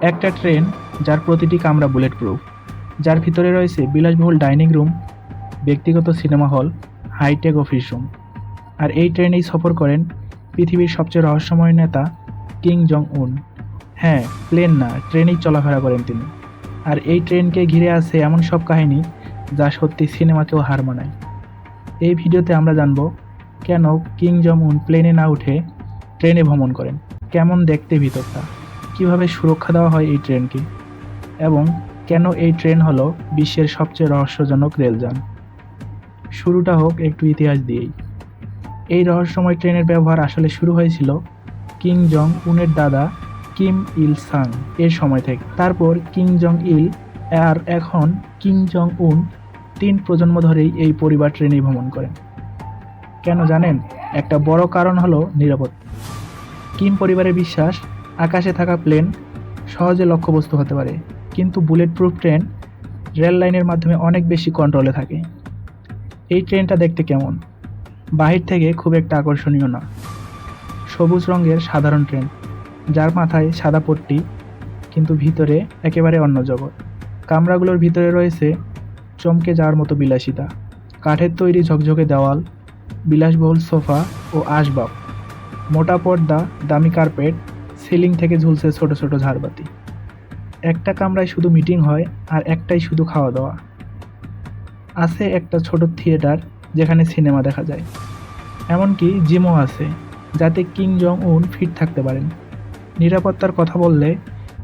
একটা ট্রেন যার প্রতিটি কামরা বুলেট প্রুফ যার ভিতরে রয়েছে বিলাসবহুল ডাইনিং রুম, ব্যক্তিগত cinema hall, hitech office room. আর এই ট্রেনেই সফর করেন পৃথিবীর সবচেয়ে রহস্যময় নেতা কিং জং উন হ্যাঁ প্লেন না, ট্রেনেই চলাফেরা করেন তিনি। আর এই ট্রেনকে ঘিরে আছে এমন সব কাহিনী যা সত্যি সিনেমাকেও হার মানায়। এই ভিডিওতে আমরা জানব কেন কিং জং উন প্লেনে না উঠে ট্রেনে ভ্রমণ করেন, কেমন দেখতে ভিতরটা। কীভাবে সুরক্ষা দেওয়া হয় এই ট্রেনকে? এবং কেন এই ট্রেন হলো বিশ্বের সবচেয়ে রহস্যজনক রেলযান? শুরুটা হোক একটু ইতিহাস দিয়েই। এই রহস্যময় ট্রেনের ব্যবহার আসলে শুরু হয়েছিল কিং জং উনের দাদা কিম ইল সাং এর সময় থেকে। তারপর কিং জং ইল আর এখন কিং জং উন তিন প্রজন্ম ধরেই এই পরিবার ট্রেনে ভ্রমণ করেন। কেন জানেন? একটা বড় কারণ হলো নিরাপত্তা। কিম পরিবারের বিশ্বাস আকাশে থাকা প্লেন সহজে লক্ষ্যবস্তু হতে পারে, কিন্তু বুলেট প্রুফ ট্রেন রেল লাইনের মাধ্যমে অনেক বেশি কন্ট্রোলে থাকে। এই ট্রেনটা দেখতে কেমন? বাহির থেকে খুব একটা আকর্ষণীয় না। সবুজ রঙের সাধারণ ট্রেন, যার মাথায় সাদা পট্টি, কিন্তু ভিতরে একেবারে অন্য জগৎ। কামরাগুলোর ভিতরে রয়েছে চমকে যাওয়ার মতো বিলাসিতা। কাঠের তৈরি ঝকঝকে দেওয়াল, বিলাসবহুল সোফা ও আসবাব। মোটা পর্দা, দামি কার্পেট সিলিং থেকে ঝুলছে ছোট ছোট ঝাড়বাতি। একটা কামরায় শুধু মিটিং হয় আর একটাই শুধু খাওয়া দাওয়া। আছে একটা ছোট থিয়েটার যেখানে সিনেমা দেখা যায়। এমনকি জিমও আছে, যাতে কিং জং উন ফিট থাকতে পারেন। নিরাপত্তার কথা বললে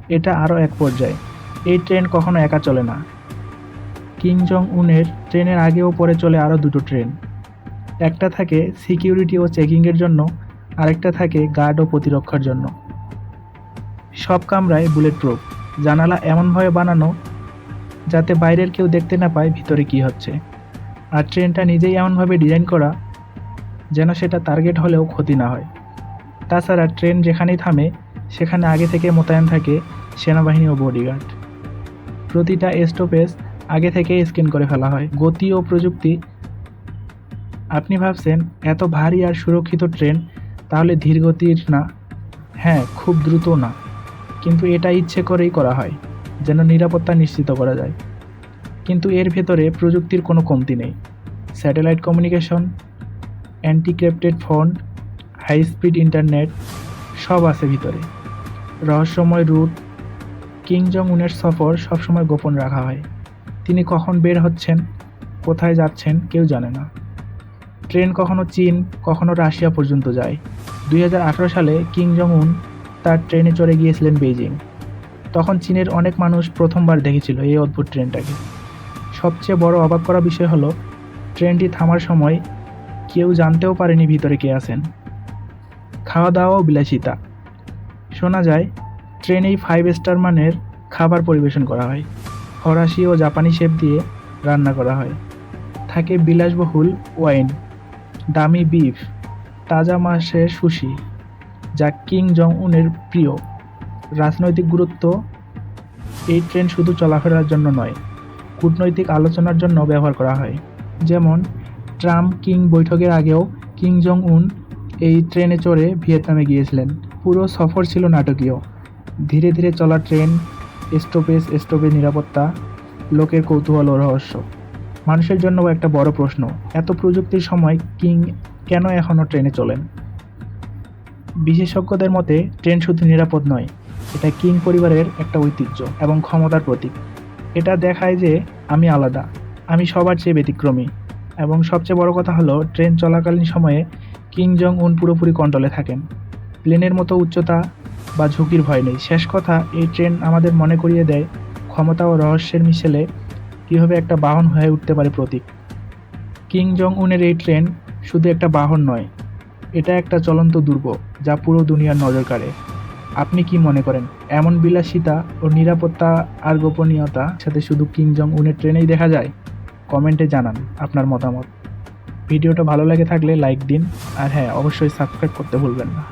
এটা আরও এক পর্যায়ে, এই ট্রেন কখনো একা চলে না। কিং জং উনের ট্রেনের আগে ও পরে চলে আরও দুটো ট্রেন। একটা থাকে সিকিউরিটি ও চেকিংয়ের জন্য, আরেকটা থাকে গার্ড ও প্রতিরক্ষার জন্য। সব কামরায় বুলেট প্রুফ জানালা এমনভাবে বানানো যাতে বাইরের কেউ দেখতে না পায় ভিতরে কি হচ্ছে। আর ট্রেনটা নিজেই এমনভাবে ডিজাইন করা যেন সেটা টার্গেট হলেও ক্ষতি না হয়। তাছাড়া ট্রেন যেখানেই থামে, সেখানে আগে থেকে মোতায়েন থাকে সেনাবাহিনী ও বডিগার্ড। প্রতিটা স্টপেজ আগে থেকে স্ক্যান করে ফেলা হয়। গতি ও প্রযুক্তি, আপনি ভাবছেন, এত ভারী আর সুরক্ষিত ট্রেন, তাহলে ধীর গতির না। হ্যাঁ খুব দ্রুত না। কিন্তু এটা ইচ্ছে করেই করা হয়, যেন নিরাপত্তা নিশ্চিত করা যায়। কিন্তু এর ভেতরে প্রযুক্তির কোনো কমতি নেই। Satellite communication encrypted phone high speed internet, সব আছে ভিতরে। রহস্যময় রুট, কিং জং উনের সফর সবসময় গোপন রাখা হয়। তিনি কখন বের হচ্ছেন, কোথায় যাচ্ছেন কেউ জানে না। ট্রেন কখনো চীন, কখনো রাশিয়া পর্যন্ত যায়। দুই হাজার আঠেরো সালে কিং জং উন তার ট্রেনে চড়ে গিয়েছিলেন বেইজিং। তখন চীনের অনেক মানুষ প্রথমবার দেখেছিল এই অদ্ভুত ট্রেনটাকে। সবচেয়ে বড় অবাক করা বিষয় হলো, ট্রেনটি থামার সময় কেউ জানতেও পারেনি ভিতরে কে আছেন। খাওয়া দাওয়াও বিলাসিতা। শোনা যায়, ট্রেনেই ফাইভ স্টার মানের খাবার পরিবেশন করা হয়। ফরাসি ও জাপানি শেপ দিয়ে রান্না করা হয়। থাকে বিলাসবহুল ওয়াইন, দামি বিফ, তাজা মাছের সুশি। যা কিং জং উনের প্রিয়। রাজনৈতিক গুরুত্ব, এই ট্রেন শুধু চলাফেরার জন্য নয়, কূটনৈতিক আলোচনার জন্য ব্যবহার করা হয়। যেমন, ট্রাম্প কিং বৈঠকের আগেও কিং জং উন এই ট্রেনে চড়ে ভিয়েতনামে গিয়েছিলেন। পুরো সফর ছিল নাটকীয়। ধীরে ধীরে চলা ট্রেন, স্টপেজ স্টপেজ নিরাপত্তা, লোকের কৌতূহল ও রহস্য। মানুষের জন্য একটা বড় প্রশ্ন, এত প্রযুক্তির সময় কিং কেন এখনও ট্রেনে চলেন? বিশেষজ্ঞদের মতে, ট্রেন শুধু নিরাপদ নয়, এটা কিং পরিবারের একটা ঐতিহ্য এবং ক্ষমতার প্রতীক। এটা দেখায় যে আমি আলাদা, আমি সবার চেয়ে ব্যতিক্রমী। এবং সবচেয়ে বড় কথা হলো, ট্রেন চলাকালীন সময়ে কিং জং উন পুরোপুরি কন্ট্রোলে থাকেন। প্লেনের মতো উচ্চতা বা ঝুঁকির ভয় নেই। শেষ কথা, এই ট্রেন আমাদের মনে করিয়ে দেয় ক্ষমতা ও রহস্যের মিশেলে কীভাবে একটা বাহন হয়ে উঠতে পারে প্রতীক। কিং জং উনের এই ট্রেন শুধু একটা বাহন নয় এটা একটা চলন্ত দুর্গ যা পুরো দুনিয়ার নজর কাড়ে। আপনি কি মনে করেন, এমন বিলাসিতা ও নিরাপত্তা আর গোপনীয়তা সাথে শুধু কিং জং উনের ট্রেনেই দেখা যায়? কমেন্টে জানান আপনার মতামত। ভিডিওটা ভালো লাগে থাকলে লাইক দিন, আর হ্যাঁ অবশ্যই সাবস্ক্রাইব করতে ভুলবেন না।